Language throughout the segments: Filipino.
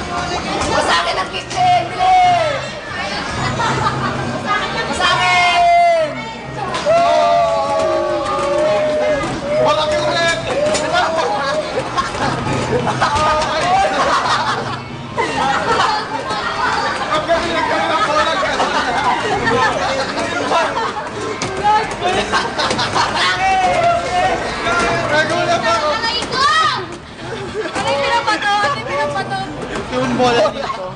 Masakin ang kitchen! Bilis! Masakin! Malaki ulit! Ang galing ang galing ang ka! Masakin! Bola dito.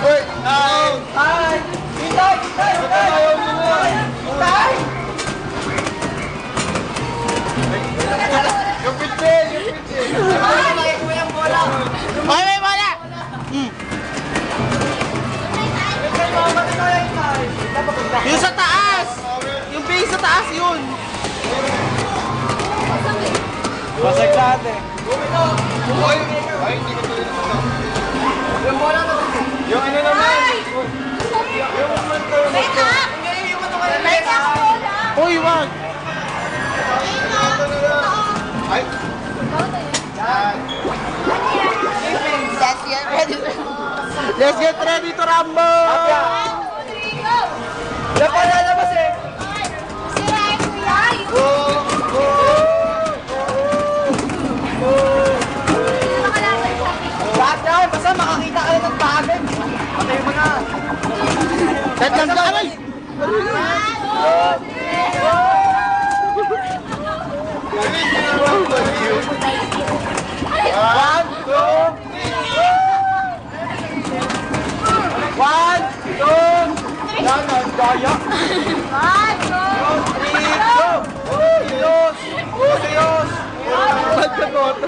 Uy! Ay! Ay! Hintay! Hintay! Hintay! Hintay! Yung pitse! Yung pitse! Ay, bola! Ay, may bola! Hintay, hintay! Punta. Yung sa taas! Yung base sa taas yun! Basag natin. Uy! Ay, hindi ko tuloy na Yung bola na. Yung ano naman? Wait! Ngayon yung ano kayo. Wait bola! Uy, wag! Ay! That's yet ready. Let's get ready to rumble! One, two, three, go! Yan ang daya. One, two, Three, go! Diyos! Diyos! Ba't ka to?